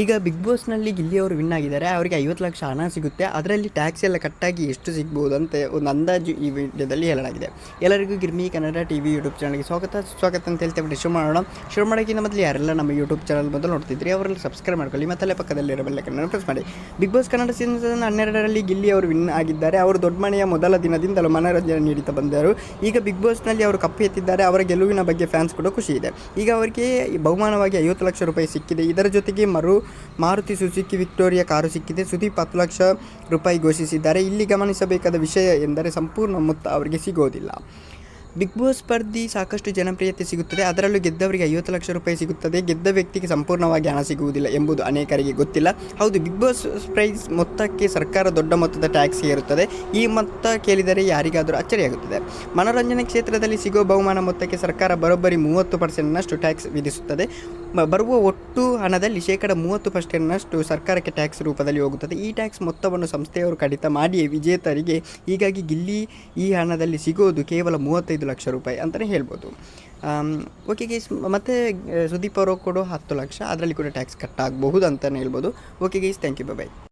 ಈಗ ಬಿಗ್ ಬಾಸ್ನಲ್ಲಿ ಗಿಲ್ಲಿ ಅವರು ವಿನ್ ಆಗಿದ್ದಾರೆ, ಅವರಿಗೆ ಐವತ್ತು ಲಕ್ಷ ಹಣ ಸಿಗುತ್ತೆ, ಅದರಲ್ಲಿ ಟ್ಯಾಕ್ಸ್ ಎಲ್ಲ ಕಟ್ಟಾಗಿ ಎಷ್ಟು ಸಿಗ್ಬೋದು ಅಂತ ಒಂದು ಅಂದಾಜು ಈ ವಿಡಿಯೋದಲ್ಲಿ ಹೇಳಲಾಗಿದೆ. ಎಲ್ಲರಿಗೂ Girmi Kannada T V YouTube ಚಾನಲ್ಗೆ ಸ್ವಾಗತ ಸ್ವಾಗತ ಅಂತ ಹೇಳ್ತೇವೆ ಶುರು ಮಾಡೋಣ. ಶುರು ಮಾಡೋಕ್ಕಿಂತ ಮೊದಲು ಯಾರೆಲ್ಲ ನಮ್ಮ ಯೂಟ್ಯೂಬ್ ಚಾನಲ್ ಮೊದಲು ನೋಡ್ತಿದ್ರಿ, ಅವರಲ್ಲಿ ಸಬ್ಸ್ಕ್ರೈಬ್ ಮಾಡ್ಕೊಳ್ಳಿ ಮತ್ತಲ್ಲೇ ಪಕ್ಕದಲ್ಲಿರೋ ಬೆಲ್ಲಕ್ಕನ್ನು ಪ್ರೆಸ್ ಮಾಡಿ. ಬಿಗ್ ಬಾಸ್ ಕನ್ನಡ ಸೀಸನ್ ಹನ್ನೆರಡರಲ್ಲಿ ಗಿಲ್ಲಿ ಅವರು ವಿನ್ ಆಗಿದ್ದಾರೆ, ಅವರು ದೊಡ್ಡ ಮನೆಯ ಮೊದಲ ದಿನದಿಂದಲೂ ಮನೋರಂಜನೆ ನೀಡುತ್ತಾ ಬಂದರು. ಈಗ ಬಿಗ್ ಬಾಸ್ನಲ್ಲಿ ಅವರು ಕಪ್ಪು ಎತ್ತಿದ್ದಾರೆ, ಅವರ ಗೆಲುವಿನ ಬಗ್ಗೆ ಫ್ಯಾನ್ಸ್ ಕೂಡ ಖುಷಿ ಇದೆ. ಈಗ ಅವರಿಗೆ ಬಹುಮಾನವಾಗಿ ಐವತ್ತು ಲಕ್ಷ ರೂಪಾಯಿ ಸಿಕ್ಕಿದೆ, ಇದರ ಜೊತೆಗೆ ಮರು ಮಾರುತಿ ಸುಜುಕಿ ವಿಕ್ಟೋರಿಯಾ ಕಾರು ಸಿಕ್ಕಿದೆ. ಸುದೀಪ್ ಹತ್ತು ಲಕ್ಷ ರೂಪಾಯಿ ಘೋಷಿಸಿದ್ದಾರೆ. ಇಲ್ಲಿ ಗಮನಿಸಬೇಕಾದ ವಿಷಯ ಎಂದರೆ ಸಂಪೂರ್ಣ ಮೊತ್ತ ಅವರಿಗೆ ಸಿಗೋದಿಲ್ಲ. ಬಿಗ್ ಬಾಸ್ ಸ್ಪರ್ಧಿ ಸಾಕಷ್ಟು ಜನಪ್ರಿಯತೆ ಸಿಗುತ್ತದೆ. ಅದರಲ್ಲೂ ಗೆದ್ದವರಿಗೆ ಐವತ್ತು ಲಕ್ಷ ರೂಪಾಯಿ ಸಿಗುತ್ತದೆ. ಗೆದ್ದ ವ್ಯಕ್ತಿಗೆ ಸಂಪೂರ್ಣವಾಗಿ ಹಣ ಸಿಗುವುದಿಲ್ಲ ಎಂಬುದು ಅನೇಕರಿಗೆ ಗೊತ್ತಿಲ್ಲ. ಹೌದು, ಬಿಗ್ ಬಾಸ್ ಪ್ರೈಸ್ ಮೊತ್ತಕ್ಕೆ ಸರ್ಕಾರ ದೊಡ್ಡ ಮೊತ್ತದ ಟ್ಯಾಕ್ಸ್ ಇರುತ್ತದೆ ಈ ಮೊತ್ತ ಕೇಳಿದರೆ ಯಾರಿಗಾದರೂ ಅಚ್ಚರಿಯಾಗುತ್ತದೆ. ಮನೋರಂಜನೆ ಕ್ಷೇತ್ರದಲ್ಲಿ ಸಿಗುವ ಬಹುಮಾನ ಮೊತ್ತಕ್ಕೆ ಸರ್ಕಾರ ಬರೋಬ್ಬರಿ ಮೂವತ್ತು ಪರ್ಸೆಂಟ್ನಷ್ಟು ಟ್ಯಾಕ್ಸ್ ವಿಧಿಸುತ್ತದೆ. ಬರುವ ಒಟ್ಟು ಹಣದಲ್ಲಿ ಶೇಕಡ ಮೂವತ್ತು ಪರ್ಸೆಂಟ್ನಷ್ಟು ಸರ್ಕಾರಕ್ಕೆ ಟ್ಯಾಕ್ಸ್ ರೂಪದಲ್ಲಿ ಹೋಗುತ್ತದೆ. ಈ ಟ್ಯಾಕ್ಸ್ ಮೊತ್ತವನ್ನು ಸಂಸ್ಥೆಯವರು ಕಡಿತ ಮಾಡಿಯೇ ವಿಜೇತರಿಗೆ ಹೀಗಾಗಿ ಗಿಲ್ಲಿ ಈ ಹಣದಲ್ಲಿ ಸಿಗೋದು ಕೇವಲ ಮೂವತ್ತೈದು ಲಕ್ಷ ರೂಪಾಯಿ ಅಂತಲೇ ಹೇಳ್ಬೋದು. ಓಕೆ ಗೈಸ್ ಮತ್ತು, ಸುದೀಪ್ ಅವರು ಕೊಡೋ ಹತ್ತು ಲಕ್ಷ, ಅದರಲ್ಲಿ ಕೂಡ ಟ್ಯಾಕ್ಸ್ ಕಟ್ ಆಗಬಹುದು ಅಂತಲೇ ಹೇಳ್ಬೋದು. Okay guys thank you bye